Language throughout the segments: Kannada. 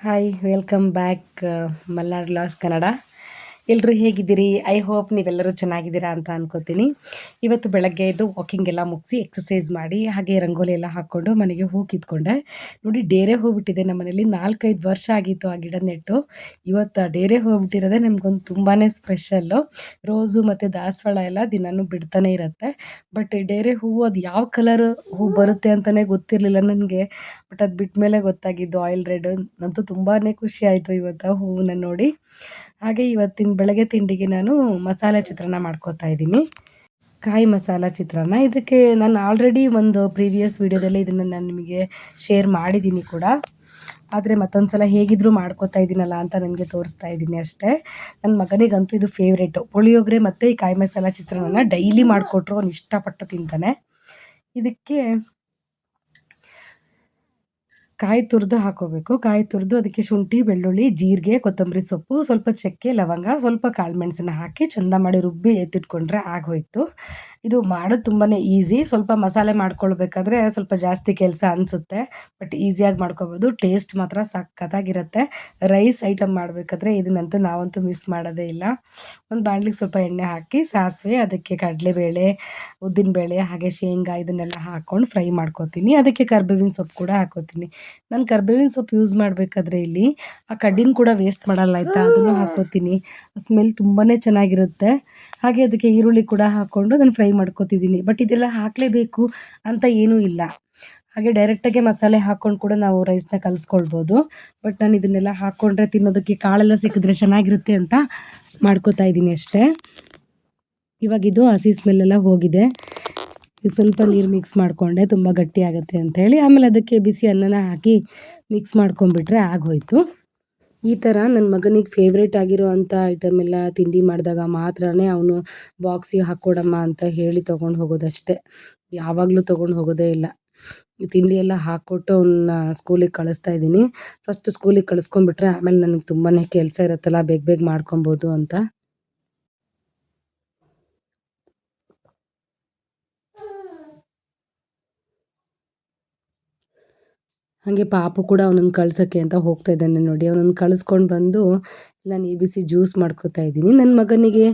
Hi welcome back Malnad lass Kannada ಎಲ್ಲರೂ ಹೇಗಿದ್ದೀರಿ? ಐ ಹೋಪ್ ನೀವೆಲ್ಲರೂ ಚೆನ್ನಾಗಿದ್ದೀರಾ ಅಂತ ಅನ್ಕೋತೀನಿ. ಇವತ್ತು ಬೆಳಗ್ಗೆ ಎದ್ದು ವಾಕಿಂಗ್ ಎಲ್ಲ ಮುಗಿಸಿ ಎಕ್ಸಸೈಸ್ ಮಾಡಿ, ಹಾಗೆ ರಂಗೋಲಿ ಎಲ್ಲ ಹಾಕ್ಕೊಂಡು ಮನೆಗೆ ಹೂ ಕಿತ್ಕೊಂಡೆ. ನೋಡಿ, ಡೇರೆ ಹೋಗ್ಬಿಟ್ಟಿದೆ ಬಿಟ್ಟಿದೆ ನಮ್ಮ ಮನೇಲಿ ನಾಲ್ಕೈದು ವರ್ಷ ಆಗಿತ್ತು ಆ ಗಿಡ ನೆಟ್ಟು. ಇವತ್ತು ಆ ಡೇರೆ ಹೋಗ್ಬಿಟ್ಟಿರೋದೇ ಬಿಟ್ಟಿರೋದೇ ನಮಗೊಂದು ತುಂಬಾ ಸ್ಪೆಷಲ್ಲು ರೋಸು ಮತ್ತು ದಾಸವಾಳ ಎಲ್ಲ ದಿನವೂ ಬಿಡ್ತಾನೆ ಇರುತ್ತೆ. ಬಟ್ ಡೇರೆ ಹೂವು ಅದು ಯಾವ ಕಲರ್ ಹೂ ಬರುತ್ತೆ ಅಂತಲೇ ಗೊತ್ತಿರಲಿಲ್ಲ ನನಗೆ. ಬಟ್ ಅದು ಬಿಟ್ಟ ಮೇಲೆ ಗೊತ್ತಾಗಿದ್ದು ಆಯಿಲ್ ರೆಡ್ ಅಂತೂ ತುಂಬಾ ಖುಷಿ ಆಯಿತು ಇವತ್ತು ಹೂವನ್ನ ನೋಡಿ. ಹಾಗೆ ಇವತ್ತಿನ ಬೆಳಗ್ಗೆ ತಿಂಡಿಗೆ ನಾನು ಮಸಾಲೆ ಚಿತ್ರಾನ್ನ ಮಾಡ್ಕೋತಾ ಇದ್ದೀನಿ. ಕಾಯಿ ಮಸಾಲ ಚಿತ್ರಾನ್ನ. ಇದಕ್ಕೆ ನಾನು ಆಲ್ರೆಡಿ ಒಂದು ಪ್ರೀವಿಯಸ್ ವೀಡಿಯೋದಲ್ಲಿ ಇದನ್ನು ನಾನು ನಿಮಗೆ ಶೇರ್ ಮಾಡಿದ್ದೀನಿ ಕೂಡ. ಆದರೆ ಮತ್ತೊಂದು ಸಲ ಹೇಗಿದ್ದರೂ ಮಾಡ್ಕೋತಾ ಇದ್ದೀನಲ್ಲ ಅಂತ ನನಗೆ ತೋರಿಸ್ತಾ ಇದ್ದೀನಿ ಅಷ್ಟೇ. ನನ್ನ ಮಗನಿಗಂತೂ ಇದು ಫೇವ್ರೇಟು ಪುಳಿಯೋಗರೆ ಮತ್ತು ಈ ಕಾಯಿ ಮಸಾಲ ಚಿತ್ರಾನ್ನ ಡೈಲಿ ಮಾಡಿಕೊಟ್ರು ಅವ್ನು ಇಷ್ಟಪಟ್ಟು ತಿಂತಾನೆ. ಇದಕ್ಕೆ ಕಾಯಿ ತುರಿದು ಹಾಕೋಬೇಕು. ಕಾಯಿ ತುರಿದು ಅದಕ್ಕೆ ಶುಂಠಿ, ಬೆಳ್ಳುಳ್ಳಿ, ಜೀರಿಗೆ, ಕೊತ್ತಂಬರಿ ಸೊಪ್ಪು, ಸ್ವಲ್ಪ ಚಕ್ಕೆ, ಲವಂಗ, ಸ್ವಲ್ಪ ಕಾಳುಮೆಣಸನ್ನ ಹಾಕಿ ಚಂದ ಮಾಡಿ ರುಬ್ಬಿ ಎತ್ತಿಟ್ಕೊಂಡ್ರೆ ಆಗೋಯ್ತು ಇದು ಮಾಡೋದು ತುಂಬಾ ಈಸಿ. ಸ್ವಲ್ಪ ಮಸಾಲೆ ಮಾಡ್ಕೊಳ್ಬೇಕಾದ್ರೆ ಸ್ವಲ್ಪ ಜಾಸ್ತಿ ಕೆಲಸ ಅನಿಸುತ್ತೆ. ಬಟ್ ಈಸಿಯಾಗಿ ಮಾಡ್ಕೋಬೋದು. ಟೇಸ್ಟ್ ಮಾತ್ರ ಸಖತ್ತಾಗಿರುತ್ತೆ. ರೈಸ್ ಐಟಮ್ ಮಾಡಬೇಕಾದ್ರೆ ಇದನ್ನಂತೂ ನಾವಂತೂ ಮಿಸ್ ಮಾಡೋದೇ ಇಲ್ಲ. ಒಂದು ಬಾಣಲಿಗೆ ಸ್ವಲ್ಪ ಎಣ್ಣೆ ಹಾಕಿ, ಸಾಸಿವೆ, ಅದಕ್ಕೆ ಕಡಲೆಬೇಳೆ, ಉದ್ದಿನಬೇಳೆ, ಹಾಗೆ ಶೇಂಗಾ ಇದನ್ನೆಲ್ಲ ಹಾಕ್ಕೊಂಡು ಫ್ರೈ ಮಾಡ್ಕೋತೀನಿ. ಅದಕ್ಕೆ ಕರ್ಬೇವಿನ ಸೊಪ್ಪು ಕೂಡ ಹಾಕೋತೀನಿ. ನಾನು ಕರ್ಬೇವಿನ ಸೊಪ್ಪು ಯೂಸ್ ಮಾಡಬೇಕಾದ್ರೆ ಇಲ್ಲಿ ಆ ಕಡ್ಡಿನ ಕೂಡ ವೇಸ್ಟ್ ಮಾಡಲ್ಲ ಆಯಿತಾ? ಅದನ್ನು ಹಾಕೋತೀನಿ ಸ್ಮೆಲ್ ತುಂಬಾ ಚೆನ್ನಾಗಿರುತ್ತೆ. ಹಾಗೆ ಅದಕ್ಕೆ ಈರುಳ್ಳಿ ಕೂಡ ಹಾಕ್ಕೊಂಡು ನಾನು ಫ್ರೈ ಮಾಡ್ಕೋತಿದ್ದೀನಿ ಬಟ್ ಇದೆಲ್ಲ ಹಾಕಲೇಬೇಕು ಅಂತ ಏನೂ ಇಲ್ಲ. ಹಾಗೆ ಡೈರೆಕ್ಟಾಗೆ ಮಸಾಲೆ ಹಾಕ್ಕೊಂಡು ಕೂಡ ನಾವು ರೈಸ್ನ ಕಲಿಸ್ಕೊಳ್ಬೋದು. ಬಟ್ ನಾನು ಇದನ್ನೆಲ್ಲ ಹಾಕ್ಕೊಂಡ್ರೆ ತಿನ್ನೋದಕ್ಕೆ ಕಾಳೆಲ್ಲ ಸಿಕ್ಕಿದ್ರೆ ಚೆನ್ನಾಗಿರುತ್ತೆ ಅಂತ ಮಾಡ್ಕೋತಾ ಇದ್ದೀನಿ ಅಷ್ಟೇ. ಇವಾಗಿದು ಹಸಿ ಸ್ಮೆಲ್ಲೆಲ್ಲ ಹೋಗಿದೆ. ಇದು ಸ್ವಲ್ಪ ನೀರು ಮಿಕ್ಸ್ ಮಾಡಿಕೊಂಡೆ, ತುಂಬ ಗಟ್ಟಿ ಆಗುತ್ತೆ ಅಂಥೇಳಿ ಆಮೇಲೆ ಅದಕ್ಕೆ ಬಿಸಿ ಅನ್ನನ ಹಾಕಿ ಮಿಕ್ಸ್ ಮಾಡ್ಕೊಂಬಿಟ್ರೆ ಆಗೋಯ್ತು. ಈ ಥರ ನನ್ನ ಮಗನಿಗೆ ಫೇವ್ರೇಟ್ ಆಗಿರೋ ಅಂಥ ಐಟಮ್ ಎಲ್ಲ ತಿಂಡಿ ಮಾಡಿದಾಗ ಮಾತ್ರನೇ ಅವನು ಬಾಕ್ಸಿಗೆ ಹಾಕ್ಕೊಡಮ್ಮ ಅಂತ ಹೇಳಿ ತೊಗೊಂಡು ಹೋಗೋದಷ್ಟೇ. ಯಾವಾಗಲೂ ತೊಗೊಂಡು ಹೋಗೋದೇ ಇಲ್ಲ. ತಿಂಡಿ ಎಲ್ಲ ಹಾಕ್ಕೊಟ್ಟು ಅವನ್ನ ಸ್ಕೂಲಿಗೆ ಕಳಿಸ್ತಾ ಇದ್ದೀನಿ. ಫಸ್ಟ್ ಸ್ಕೂಲಿಗೆ ಕಳಿಸ್ಕೊಂಡ್ಬಿಟ್ರೆ ಆಮೇಲೆ ನನಗೆ ತುಂಬಾ ಕೆಲಸ ಇರುತ್ತಲ್ಲ, ಬೇಗ ಬೇಗ ಮಾಡ್ಕೊಬೋದು ಅಂತ. ಹಾಗೆ ಪಾಪು ಕೂಡ ಅವನನ್ನು ಕಳ್ಸೋಕ್ಕೆ ಅಂತ ಹೋಗ್ತಾ ಇದ್ದಾನೆ ನೋಡಿ. ಅವನನ್ನು ಕಳಿಸ್ಕೊಂಡು ಬಂದು ನಾನು ಎ ಬಿ ಸಿ ಜ್ಯೂಸ್ ಮಾಡ್ಕೋತಾ ಇದ್ದೀನಿ. ನನ್ನ ಮಗನಿಗೆ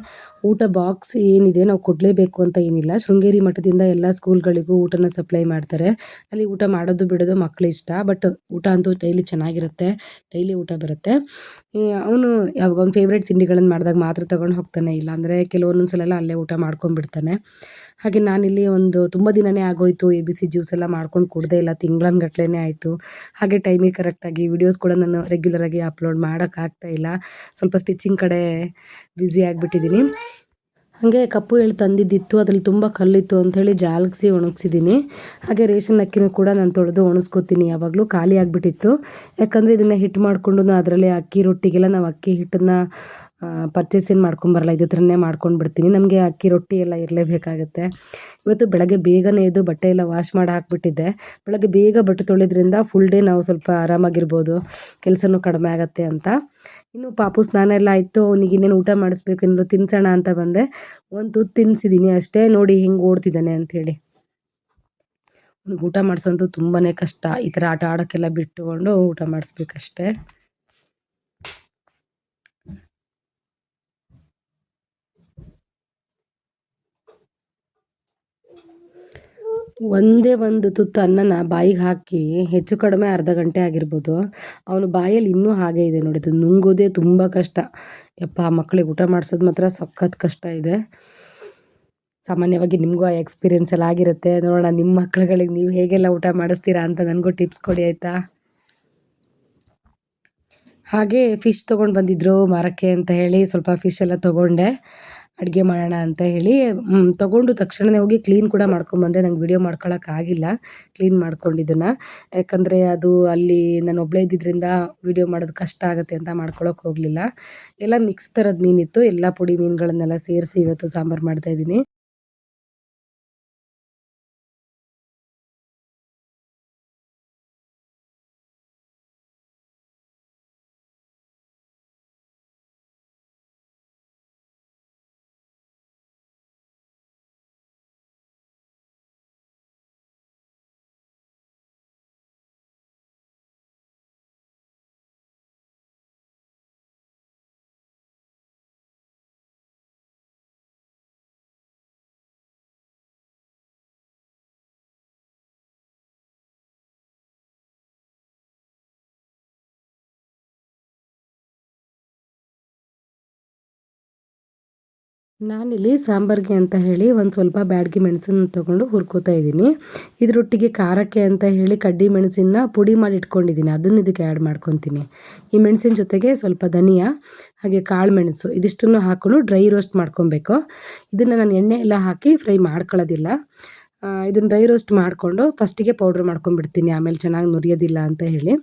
ಊಟ ಬಾಕ್ಸ್ ಏನಿದೆ ನಾವು ಕೊಡಲೇಬೇಕು ಅಂತ ಏನಿಲ್ಲ. ಶೃಂಗೇರಿ ಮಠದಿಂದ ಎಲ್ಲ ಸ್ಕೂಲ್ಗಳಿಗೂ ಊಟನ ಸಪ್ಲೈ ಮಾಡ್ತಾರೆ. ಅಲ್ಲಿ ಊಟ ಮಾಡೋದು ಬಿಡೋದು ಮಕ್ಳು ಇಷ್ಟ. ಬಟ್ ಊಟ ಅಂತೂ ಡೈಲಿ ಚೆನ್ನಾಗಿರುತ್ತೆ. ಡೈಲಿ ಊಟ ಬರುತ್ತೆ. ಅವನು ಯಾವಾಗ ಅವ್ನು ಫೇವ್ರೇಟ್ ತಿಂಡಿಗಳನ್ನು ಮಾಡಿದಾಗ ಮಾತ್ರ ತೊಗೊಂಡು ಹೋಗ್ತಾನೆ. ಇಲ್ಲಾಂದರೆ ಕೆಲವೊಂದೊಂದು ಸಲ ಅಲ್ಲೇ ಊಟ ಮಾಡ್ಕೊಂಡ್ಬಿಡ್ತಾನೆ. ಹಾಗೆ ನಾನಿಲ್ಲಿ ಒಂದು ತುಂಬ ದಿನವೇ ಆಗೋಯಿತು. ಎ ಬಿ ಸಿ ಜ್ಯೂಸ್ ಎಲ್ಲ ಮಾಡ್ಕೊಂಡು ಕುಡ್ದೇ ಇಲ್ಲ. ತಿಂಗಳನ್ಗಟ್ಲೆ ಆಯಿತು. ಹಾಗೆ ಟೈಮಿಗೆ ಕರೆಕ್ಟಾಗಿ ವಿಡಿಯೋಸ್ ಕೂಡ ನಾನು ರೆಗ್ಯುಲರಾಗಿ ಅಪ್ಲೋಡ್ ಮಾಡೋಕ್ಕಾಗ್ತಾ ಇಲ್ಲ. ಸ್ವಲ್ಪ ಸ್ಟಿಚಿಂಗ್ ಕಡೆ ಬ್ಯುಸಿ ಆಗಿಬಿಟ್ಟಿದ್ದೀನಿ ಹಾಗೆ ಕಪ್ಪು ಎಳ್ಳು ತಂದಿದ್ದಿತ್ತು, ಅದರಲ್ಲಿ ತುಂಬ ಕಲ್ಲಿತ್ತು ಅಂಥೇಳಿ ಜಾಲಗಿಸಿ ಒಣಗಿಸಿದ್ದೀನಿ ಹಾಗೆ ರೇಷನ್ ಅಕ್ಕಿನೂ ಕೂಡ ನಾನು ತೊಳೆದು ಒಣಸ್ಕೋತೀನಿ ಯಾವಾಗಲೂ, ಖಾಲಿ ಆಗಿಬಿಟ್ಟಿತ್ತು. ಯಾಕಂದರೆ ಇದನ್ನು ಹಿಟ್ಟು ಮಾಡಿಕೊಂಡು ಅದರಲ್ಲೇ ಅಕ್ಕಿ ರೊಟ್ಟಿಗೆಲ್ಲ ನಾವು ಅಕ್ಕಿ ಹಿಟ್ಟನ್ನು ಪರ್ಚೇಸ್ ಏನು ಮಾಡ್ಕೊಂಬರಲ್ಲ ಇದ್ರ ಥರನೇ ಮಾಡ್ಕೊಂಡು ಬಿಡ್ತೀನಿ. ನಮಗೆ ಅಕ್ಕಿ ರೊಟ್ಟಿ ಎಲ್ಲ ಇರಲೇಬೇಕಾಗುತ್ತೆ. ಇವತ್ತು ಬೆಳಗ್ಗೆ ಬೇಗನೆ ಎದ್ದು ಬಟ್ಟೆ ಎಲ್ಲ ವಾಶ್ ಮಾಡಿ ಹಾಕ್ಬಿಟ್ಟಿದ್ದೆ. ಬೆಳಗ್ಗೆ ಬೇಗ ಬಟ್ಟೆ ತೊಳೆದ್ರಿಂದ ಫುಲ್ ಡೇ ನಾವು ಸ್ವಲ್ಪ ಆರಾಮಾಗಿರ್ಬೋದು. ಕೆಲಸನೂ ಕಡಿಮೆ ಆಗುತ್ತೆ ಅಂತ. ಇನ್ನು ಪಾಪು ಸ್ನಾನ ಎಲ್ಲ ಆಯಿತು. ಅವನಿಗೆ ಇನ್ನೇನು ಊಟ ಮಾಡಿಸ್ಬೇಕು ಏನಾದ್ರು ತಿನ್ಸೋಣ ಅಂತ ಬಂದೆ. ಒಂದು ತುತ್ತು ತಿನ್ನಿಸಿದ್ದೀನಿ ಅಷ್ಟೇ. ನೋಡಿ ಹಿಂಗೆ ಓಡ್ತಿದ್ದಾನೆ ಅಂಥೇಳಿ ಅವ್ನಿಗೆ ಊಟ ಮಾಡಿಸೋಂತೂ ತುಂಬಾ ಕಷ್ಟ. ಈ ಥರ ಆಟ ಆಡೋಕ್ಕೆಲ್ಲ ಬಿಟ್ಟುಕೊಂಡು ಊಟ ಮಾಡಿಸ್ಬೇಕಷ್ಟೇ. ಒಂದೇ ಒಂದು ತುತ್ತು ಅನ್ನನ ಬಾಯಿಗೆ ಹಾಕಿ ಹೆಚ್ಚು ಕಡಿಮೆ ಅರ್ಧ ಗಂಟೆ ಆಗಿರ್ಬೋದು. ಅವನು ಬಾಯಲ್ಲಿ ಇನ್ನೂ ಹಾಗೆ ಇದೆ ನೋಡಿ ಅದು ನುಂಗೋದೇ ತುಂಬ ಕಷ್ಟ. ಯಪ್ಪ ಮಕ್ಕಳಿಗೆ ಊಟ ಮಾಡಿಸೋದು ಮಾತ್ರ ಸಖತ್ ಕಷ್ಟ ಇದೆ. ಸಾಮಾನ್ಯವಾಗಿ ನಿಮಗೂ ಆ ಎಕ್ಸ್ಪೀರಿಯೆನ್ಸ್ ಎಲ್ಲ ಆಗಿರುತ್ತೆ. ನೋಡೋಣ ನಿಮ್ಮ ಮಕ್ಕಳುಗಳಿಗೆ ನೀವು ಹೇಗೆಲ್ಲ ಊಟ ಮಾಡಿಸ್ತೀರಾ ಅಂತ ನನಗೂ ಟಿಪ್ಸ್ ಕೊಡಿ, ಆಯಿತಾ? ಹಾಗೆ ಫಿಶ್ ತೊಗೊಂಡು ಬಂದಿದ್ರು ಮಾರಕ್ಕೆ ಅಂತ ಹೇಳಿ ಸ್ವಲ್ಪ ಫಿಶ್ ಎಲ್ಲ ತೊಗೊಂಡೆ. ಅಡುಗೆ ಮಾಡೋಣ ಅಂತ ಹೇಳಿ ತೊಗೊಂಡು ತಕ್ಷಣವೇ ಹೋಗಿ ಕ್ಲೀನ್ ಕೂಡ ಮಾಡ್ಕೊಂಬಂದೆ ನಂಗೆ ವಿಡಿಯೋ ಆಗಿಲ್ಲ ಕ್ಲೀನ್ ಮಾಡ್ಕೊಂಡಿದ್ದನ್ನು. ಯಾಕಂದರೆ ಅದು ಅಲ್ಲಿ ನಾನು ಒಬ್ಬಳೇ ಇದ್ದಿದ್ದರಿಂದ ವಿಡಿಯೋ ಮಾಡೋದು ಕಷ್ಟ ಆಗುತ್ತೆ ಅಂತ ಮಾಡ್ಕೊಳ್ಳೋಕೆ ಹೋಗಲಿಲ್ಲ. ಎಲ್ಲ ಮಿಕ್ಸ್ ಥರದ ಮೀನಿತ್ತು ಎಲ್ಲ ಪುಡಿ ಮೀನುಗಳನ್ನೆಲ್ಲ ಸೇರಿಸಿ ಇವತ್ತು ಸಾಂಬಾರು ಮಾಡ್ತಾಯಿದ್ದೀನಿ ನಾನಿಲ್ಲಿ ಸಾಂಬಾರಿಗೆ ಅಂತ ಹೇಳಿ ಒಂದು ಸ್ವಲ್ಪ ಬ್ಯಾಡಗಿ ಮೆಣಸನ್ನು ತೊಗೊಂಡು ಹುರ್ಕೋತಾ ಇದ್ದೀನಿ. ಇದರೊಟ್ಟಿಗೆ ಖಾರಕ್ಕೆ ಅಂತ ಹೇಳಿ ಕಡ್ಡಿ ಮೆಣಸಿನ ಪುಡಿ ಮಾಡಿ ಇಟ್ಕೊಂಡಿದ್ದೀನಿ. ಅದನ್ನು ಇದಕ್ಕೆ ಆ್ಯಡ್ ಮಾಡ್ಕೊತೀನಿ. ಈ ಮೆಣಸಿನ ಜೊತೆಗೆ ಸ್ವಲ್ಪ ಧನಿಯಾ, ಹಾಗೆ ಕಾಳು ಮೆಣಸು ಇದಿಷ್ಟನ್ನು ಹಾಕೊಂಡು ಡ್ರೈ ರೋಸ್ಟ್ ಮಾಡ್ಕೊಬೇಕು. ಇದನ್ನು ನಾನು ಎಣ್ಣೆ ಎಲ್ಲ ಹಾಕಿ ಫ್ರೈ ಮಾಡ್ಕೊಳ್ಳೋದಿಲ್ಲ. ಇದನ್ನು ಡ್ರೈ ರೋಸ್ಟ್ ಮಾಡಿಕೊಂಡು ಫಸ್ಟಿಗೆ ಪೌಡ್ರ್ ಮಾಡ್ಕೊಂಬಿಡ್ತೀನಿ ಆಮೇಲೆ ಚೆನ್ನಾಗಿ ನುರಿಯೋದಿಲ್ಲ ಅಂತ ಹೇಳಿ.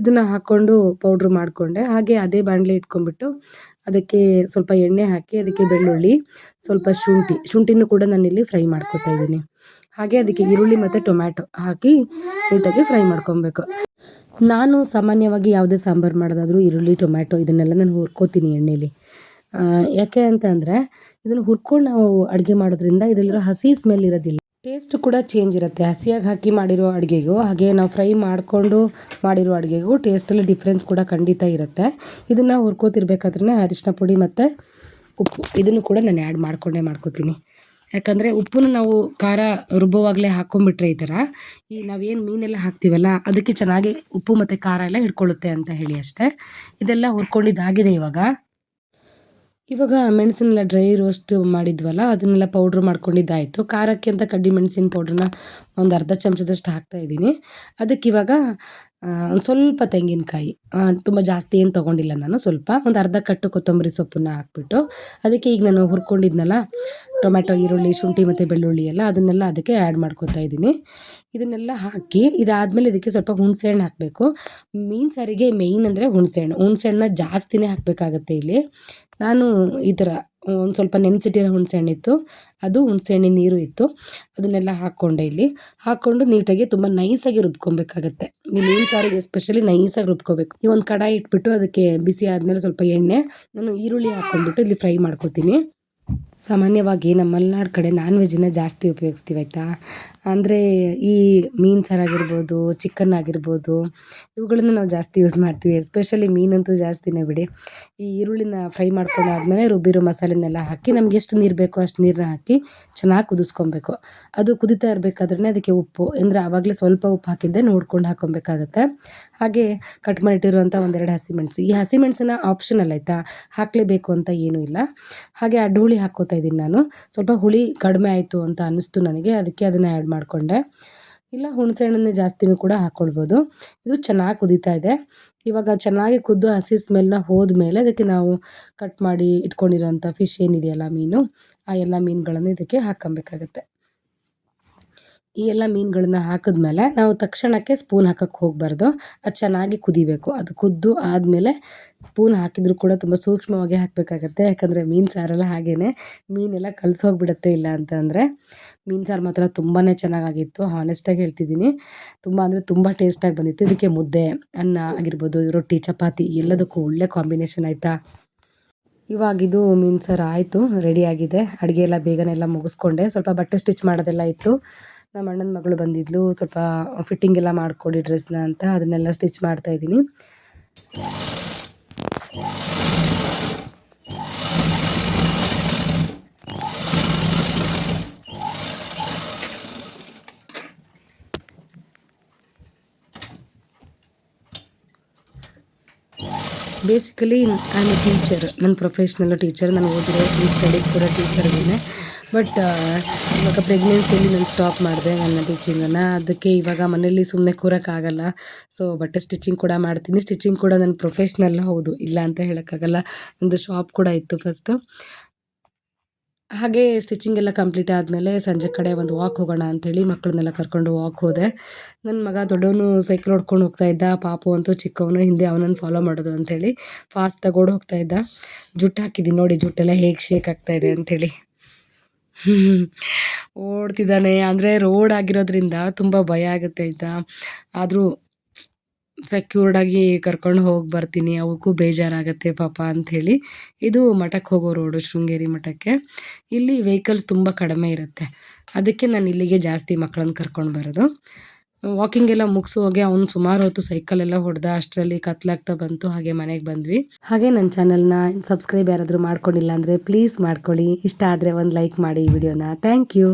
ಇದನ್ನು ಹಾಕ್ಕೊಂಡು ಪೌಡ್ರ್ ಮಾಡಿಕೊಂಡೆ. ಹಾಗೆ ಅದೇ ಬಾಣಲೆ ಇಟ್ಕೊಂಡ್ಬಿಟ್ಟು ಅದಕ್ಕೆ ಸ್ವಲ್ಪ ಎಣ್ಣೆ ಹಾಕಿ, ಅದಕ್ಕೆ ಬೆಳ್ಳುಳ್ಳಿ, ಸ್ವಲ್ಪ ಶುಂಠಿ, ಶುಂಠಿನೂ ಕೂಡ ನಾನು ಇಲ್ಲಿ ಫ್ರೈ ಮಾಡ್ಕೊತಾ ಇದ್ದೀನಿ. ಹಾಗೆ ಅದಕ್ಕೆ ಈರುಳ್ಳಿ ಮತ್ತು ಟೊಮ್ಯಾಟೊ ಹಾಕಿ ನೀಟಾಗಿ ಫ್ರೈ ಮಾಡ್ಕೊಬೇಕು. ನಾನು ಸಾಮಾನ್ಯವಾಗಿ ಯಾವುದೇ ಸಾಂಬಾರು ಮಾಡೋದಾದರೂ ಈರುಳ್ಳಿ, ಟೊಮ್ಯಾಟೊ ಇದನ್ನೆಲ್ಲ ನಾನು ಹುರ್ಕೋತೀನಿ ಎಣ್ಣೆಯಲ್ಲಿ ಯಾಕೆ ಅಂತ ಅಂದರೆ ಇದನ್ನು ಹುರ್ಕೊಂಡು ನಾವು ಅಡುಗೆ ಮಾಡೋದ್ರಿಂದ ಇದರಲ್ಲಿರೋ ಹಸಿ ಸ್ಮೆಲ್ ಇರೋದಿಲ್ಲ. ಟೇಸ್ಟ್ ಕೂಡ ಚೇಂಜ್ ಇರುತ್ತೆ. ಹಸಿಯಾಗಿ ಹಾಕಿ ಮಾಡಿರೋ ಅಡುಗೆಗೂ, ಹಾಗೆ ನಾವು ಫ್ರೈ ಮಾಡಿಕೊಂಡು ಮಾಡಿರೋ ಅಡುಗೆಗೂ ಟೇಸ್ಟಲ್ಲಿ ಡಿಫ್ರೆನ್ಸ್ ಕೂಡ ಖಂಡಿತ ಇರುತ್ತೆ. ಇದನ್ನು ಹುರ್ಕೋತಿರ್ಬೇಕಾದ್ರೆ ಅರಿಶಿನ ಪುಡಿ ಮತ್ತು ಉಪ್ಪು. ಇದನ್ನು ಕೂಡ ನಾನು ಆ್ಯಡ್ ಮಾಡಿಕೊಂಡೇ ಮಾಡ್ಕೋತೀನಿ. ಯಾಕಂದರೆ ಉಪ್ಪನ್ನು ನಾವು ಖಾರ ರುಬ್ಬುವಾಗಲೇ ಹಾಕ್ಕೊಂಡ್ಬಿಟ್ರೆ ಈ ಥರ, ಈ ನಾವೇನು ಮೀನೆಲ್ಲ ಹಾಕ್ತೀವಲ್ಲ, ಅದಕ್ಕೆ ಚೆನ್ನಾಗಿ ಉಪ್ಪು ಮತ್ತು ಖಾರ ಎಲ್ಲ ಹಿಡ್ಕೊಳ್ಳುತ್ತೆ ಅಂತ ಹೇಳಿ ಅಷ್ಟೇ. ಇದೆಲ್ಲ ಹುರ್ಕೊಂಡಿದ್ದಾಗಿದೆ ಇವಾಗ. ಇವಾಗ ಮೆಣಸನ್ನೆಲ್ಲ ಡ್ರೈ ರೋಸ್ಟ್ ಮಾಡಿದ್ವಲ್ಲ, ಅದನ್ನೆಲ್ಲ ಪೌಡ್ರ್ ಮಾಡ್ಕೊಂಡಿದ್ದಾಯಿತು. ಖಾರಕ್ಕೆ ಅಂತ ಕಡ್ಡಿ ಮೆಣಸಿನ ಪೌಡ್ರನ್ನ ಒಂದು ಅರ್ಧ ಚಮಚದಷ್ಟು ಹಾಕ್ತಾ ಇದ್ದೀನಿ. ಅದಕ್ಕೆ ಇವಾಗ ಒಂದು ಸ್ವಲ್ಪ ತೆಂಗಿನಕಾಯಿ. ತುಂಬ ಜಾಸ್ತಿ ಏನು ತೊಗೊಂಡಿಲ್ಲ ನಾನು, ಸ್ವಲ್ಪ. ಒಂದು ಅರ್ಧ ಕಟ್ಟು ಕೊತ್ತಂಬರಿ ಸೊಪ್ಪನ್ನ ಹಾಕ್ಬಿಟ್ಟು, ಅದಕ್ಕೆ ಈಗ ನಾನು ಹುರ್ಕೊಂಡಿದ್ನಲ್ಲ ಟೊಮೆಟೊ ಈರುಳ್ಳಿ, ಶುಂಠಿ ಮತ್ತು ಬೆಳ್ಳುಳ್ಳಿ ಎಲ್ಲ ಅದನ್ನೆಲ್ಲ ಅದಕ್ಕೆ ಆ್ಯಡ್ ಮಾಡ್ಕೊತಾ ಇದ್ದೀನಿ. ಇದನ್ನೆಲ್ಲ ಹಾಕಿ, ಇದಾದಮೇಲೆ ಇದಕ್ಕೆ ಸ್ವಲ್ಪ ಹುಣಸೆಹಣ್ಣು ಹಾಕಬೇಕು. ಮೀನು ಸಾರಿಗೆ ಮೇಯ್ನ್ ಅಂದರೆ ಹುಣಸೆಹಣ್ಣು. ಹುಣಸೆಹಣ್ಣನ್ನ ಜಾಸ್ತಿನೇ ಹಾಕಬೇಕಾಗತ್ತೆ ಇಲ್ಲಿ. ನಾನು ಈ ಥರ ಒಂದು ಸ್ವಲ್ಪ ನೆನೆಸಿಟ್ಟಿರೋ ಹುಣಸೆಹಣ್ಣಿತ್ತು. ಅದು ಹುಣಸೆಹಣ್ಣಿನ ನೀರು ಇತ್ತು. ಅದನ್ನೆಲ್ಲ ಹಾಕ್ಕೊಂಡೆ ಇಲ್ಲಿ. ಹಾಕ್ಕೊಂಡು ನೀಟಾಗಿ ತುಂಬ ನೈಸಾಗಿ ರುಬ್ಕೊಬೇಕಾಗತ್ತೆ. ನೀವು ಮೀನು ಸಾರಿಗೆ ಎಸ್ಪೆಷಲಿ ನೈಸಾಗಿ ರುಬ್ಕೋಬೇಕು. ಈ ಒಂದು ಕಡಾಯಿ ಇಟ್ಬಿಟ್ಟು ಅದಕ್ಕೆ ಬಿಸಿ ಆದಮೇಲೆ ಸ್ವಲ್ಪ ಎಣ್ಣೆ, ನಾನು ಈರುಳ್ಳಿ ಹಾಕ್ಕೊಂಡ್ಬಿಟ್ಟು ಇಲ್ಲಿ ಫ್ರೈ ಮಾಡ್ಕೊತೀನಿ. ಸಾಮಾನ್ಯವಾಗಿ ನಮ್ಮ ಮಲೆನಾಡು ಕಡೆ ನಾನ್ ವೆಜ್ಜನ್ನ ಜಾಸ್ತಿ ಉಪಯೋಗಿಸ್ತೀವಿ ಆಯಿತಾ? ಅಂದರೆ ಈ ಮೀನು ಸಾರು ಆಗಿರ್ಬೋದು ಚಿಕನ್ ಆಗಿರ್ಬೋದು, ಇವುಗಳನ್ನು ನಾವು ಜಾಸ್ತಿ ಯೂಸ್ ಮಾಡ್ತೀವಿ. ಎಸ್ಪೆಷಲಿ ಮೀನಂತೂ ಜಾಸ್ತಿನೇ ಬಿಡಿ. ಈ ಈರುಳ್ಳಿನ ಫ್ರೈ ಮಾಡ್ಕೊಂಡಾದ್ಮೇಲೆ ರುಬ್ಬಿರೋ ಮಸಾಲೆನೆಲ್ಲ ಹಾಕಿ, ನಮ್ಗೆ ಎಷ್ಟು ನೀರು ಬೇಕೋ ಅಷ್ಟು ನೀರನ್ನ ಹಾಕಿ ಚೆನ್ನಾಗಿ ಕುದಿಸ್ಕೊಬೇಕು. ಅದು ಕುದಿತಾ ಇರಬೇಕಾದ್ರೆ ಅದಕ್ಕೆ ಉಪ್ಪು, ಅಂದರೆ ಆವಾಗಲೇ ಸ್ವಲ್ಪ ಉಪ್ಪು ಹಾಕಿದ್ದೆ ನೋಡ್ಕೊಂಡು ಹಾಕ್ಕೊಬೇಕಾಗತ್ತೆ ಹಾಗೆ ಕಟ್ ಮಾಡಿಟ್ಟಿರುವಂಥ ಒಂದೆರಡು ಹಸಿಮೆಣಸು ಈ ಹಸಿಮೆಣಸಿನ ಆಪ್ಷನಲ್ ಆಯಿತಾ? ಹಾಕಲೇಬೇಕು ಅಂತ ಏನೂ ಇಲ್ಲ. ಹಾಗೆ ಅಡ್ಡ ಹುಳಿ ಹಾಕ್ಕೋತಾ ಇದ್ದೀನಿ ನಾನು. ಸ್ವಲ್ಪ ಹುಳಿ ಕಡಿಮೆ ಆಯಿತು ಅಂತ ಅನ್ನಿಸ್ತು ನನಗೆ, ಅದಕ್ಕೆ ಅದನ್ನು ಆ್ಯಡ್ ಮಾಡಿಕೊಂಡೆ. ಇಲ್ಲ ಹುಣಸೆ ಹಣ್ಣನ್ನೇ ಜಾಸ್ತಿನೂ ಕೂಡ ಹಾಕ್ಕೊಳ್ಬೋದು ಇದು ಚೆನ್ನಾಗಿ ಕುದೀತಾ ಇದೆ. ಇವಾಗ ಚೆನ್ನಾಗಿ ಕುದ್ದು ಹಸಿ ಸ್ಮೆಲ್ನ ಹೋದ್ಮೇಲೆ ಅದಕ್ಕೆ ನಾವು ಕಟ್ ಮಾಡಿ ಇಟ್ಕೊಂಡಿರೋಂಥ ಫಿಶ್ ಏನಿದೆಯಲ್ಲ ಮೀನು, ಆ ಎಲ್ಲ ಮೀನುಗಳನ್ನು ಇದಕ್ಕೆ ಹಾಕ್ಕೊಬೇಕಾಗತ್ತೆ. ಈ ಎಲ್ಲ ಮೀನುಗಳನ್ನ ಹಾಕಿದ್ಮೇಲೆ ನಾವು ತಕ್ಷಣಕ್ಕೆ ಸ್ಪೂನ್ ಹಾಕಕ್ಕೆ ಹೋಗಬಾರ್ದು. ಅದು ಚೆನ್ನಾಗಿ ಕುದಿಬೇಕು. ಅದು ಕುದ್ದು ಆದಮೇಲೆ ಸ್ಪೂನ್ ಹಾಕಿದರೂ ಕೂಡ ತುಂಬ ಸೂಕ್ಷ್ಮವಾಗಿ ಹಾಕಬೇಕಾಗತ್ತೆ. ಯಾಕಂದರೆ ಮೀನು ಸಾರೆಲ್ಲ ಹಾಗೇ ಮೀನೆಲ್ಲ ಕಲಸೋಗ್ಬಿಡುತ್ತೆ ಇಲ್ಲ ಅಂತಂದರೆ ಮೀನು ಸಾರು ಮಾತ್ರ ತುಂಬಾ ಚೆನ್ನಾಗಾಗಿತ್ತು. ಹಾನೆಸ್ಟಾಗಿ ಹೇಳ್ತಿದ್ದೀನಿ. ತುಂಬ ಅಂದರೆ ತುಂಬ ಟೇಸ್ಟಾಗಿ ಬಂದಿತ್ತು. ಇದಕ್ಕೆ ಮುದ್ದೆ, ಅನ್ನ ಆಗಿರ್ಬೋದು, ರೊಟ್ಟಿ, ಚಪಾತಿ ಎಲ್ಲದಕ್ಕೂ ಒಳ್ಳೆ ಕಾಂಬಿನೇಷನ್ ಆಯಿತಾ? ಇವಾಗಿದು ಮೀನು ಸಾರು ಆಯಿತು ರೆಡಿಯಾಗಿದೆ ಅಡುಗೆ ಎಲ್ಲ ಬೇಗನೆ ಎಲ್ಲ ಮುಗಿಸ್ಕೊಂಡೆ. ಸ್ವಲ್ಪ ಬಟ್ಟೆ ಸ್ಟಿಚ್ ಮಾಡೋದೆಲ್ಲ ಇತ್ತು. ನಮ್ಮ ಅಣ್ಣನ ಮಗಳು ಬಂದಿದ್ಲು. ಸ್ವಲ್ಪ ಫಿಟ್ಟಿಂಗ್ ಎಲ್ಲ ಮಾಡಿಕೊಡಿ ಡ್ರೆಸ್ನ ಅಂತ ಅದನ್ನೆಲ್ಲ ಸ್ಟಿಚ್ ಮಾಡ್ತಾಯಿದ್ದೀನಿ ಬೇಸಿಕಲಿ ಐ ಟೀಚರ್ ನನ್ನ ಪ್ರೊಫೆಷ್ನಲ್ಲು ಟೀಚರ್ ನಾನು ಓದಿರೋ ಈ ಸ್ಟಡೀಸ್ ಕೂಡ ಟೀಚರ್ ಇದ್ದೀನಿ ಬಟ್ ಇವಾಗ ಪ್ರೆಗ್ನೆನ್ಸಿಯಲ್ಲಿ ನಾನು ಸ್ಟಾಪ್ ಮಾಡಿದೆ ನನ್ನ ಟೀಚಿಂಗನ್ನು ಅದಕ್ಕೆ ಇವಾಗ ಮನೇಲಿ ಸುಮ್ಮನೆ ಕೂರೋಕ್ಕಾಗಲ್ಲ. ಸೊ ಬಟ್ಟೆ ಸ್ಟಿಚಿಂಗ್ ಕೂಡ ಮಾಡ್ತೀನಿ. ಸ್ಟಿಚಿಂಗ್ ಕೂಡ ನನ್ನ ಪ್ರೊಫೆಷ್ನಲ್ ಹೌದು. ಇಲ್ಲ ಅಂತ ಹೇಳೋಕ್ಕಾಗಲ್ಲ. ನಂದು ಶಾಪ್ ಕೂಡ ಇತ್ತು ಫಸ್ಟು ಹಾಗೆ ಸ್ಟಿಚಿಂಗ್ ಎಲ್ಲ ಕಂಪ್ಲೀಟ್ ಆದಮೇಲೆ ಸಂಜೆ ಕಡೆ ಒಂದು ವಾಕ್ ಹೋಗೋಣ ಅಂಥೇಳಿ ಮಕ್ಕಳನ್ನೆಲ್ಲ ಕರ್ಕೊಂಡು ವಾಕ್ ಹೋದೆ. ನನ್ನ ಮಗ ದೊಡ್ಡವನು ಸೈಕಲ್ ಹೊಡ್ಕೊಂಡು ಹೋಗ್ತಾ ಇದ್ದ, ಪಾಪು ಅಂತೂ ಚಿಕ್ಕವನು, ಹಿಂದೆ ಅವನನ್ನು ಫಾಲೋ ಮಾಡೋದು ಅಂಥೇಳಿ ಫಾಸ್ಟ್ ತಗೊಂಡು ಹೋಗ್ತಾ ಇದ್ದ. ಜುಟ್ಟು ಹಾಕಿದ್ದೀನಿ ನೋಡಿ, ಜುಟ್ಟೆಲ್ಲ ಹೇಗೆ ಶೇಕ್ ಆಗ್ತಾ ಇದೆ ಅಂಥೇಳಿ ಓಡ್ತಿದ್ದಾನೆ, ಅಂದರೆ ರೋಡ್ ಆಗಿರೋದ್ರಿಂದ ತುಂಬ ಭಯ ಆಗುತ್ತೆ ಆಯಿತಾ? ಆದರೂ ಸೆಕ್ಯೂರ್ಡಾಗಿ ಕರ್ಕೊಂಡು ಹೋಗಿ ಬರ್ತೀನಿ ಅವಕ್ಕೂ ಬೇಜಾರಾಗುತ್ತೆ ಪಾಪ ಅಂಥೇಳಿ ಇದು ಮಠಕ್ಕೆ ಹೋಗೋ ರೋಡು ಶೃಂಗೇರಿ ಮಠಕ್ಕೆ. ಇಲ್ಲಿ ವೆಹಿಕಲ್ಸ್ ತುಂಬ ಕಡಿಮೆ ಇರುತ್ತೆ. ಅದಕ್ಕೆ ನಾನು ಇಲ್ಲಿಗೆ ಜಾಸ್ತಿ ಮಕ್ಕಳನ್ನ ಕರ್ಕೊಂಡು ಬರೋದು. ವಾಕಿಂಗ್ ಎಲ್ಲ ಮುಗಿಸು ಹೋಗಿ ಅವ್ನು ಸುಮಾರು ಹೊತ್ತು ಸೈಕಲ್ ಎಲ್ಲ ಹೊಡೆದ ಅಷ್ಟರಲ್ಲಿ ಕತ್ಲಾಗ್ತಾ ಬಂತು, ಹಾಗೆ ಮನೆಗೆ ಬಂದ್ವಿ. ಹಾಗೆ ನನ್ನ ಚಾನಲ್ನ ಸಬ್ಸ್ಕ್ರೈಬ್ ಯಾರಾದರೂ ಮಾಡ್ಕೊಂಡಿಲ್ಲ ಅಂದರೆ ಪ್ಲೀಸ್ ಮಾಡ್ಕೊಳ್ಳಿ. ಇಷ್ಟ ಆದರೆ ಒಂದು ಲೈಕ್ ಮಾಡಿ ಈ ವಿಡಿಯೋನ ಥ್ಯಾಂಕ್ ಯು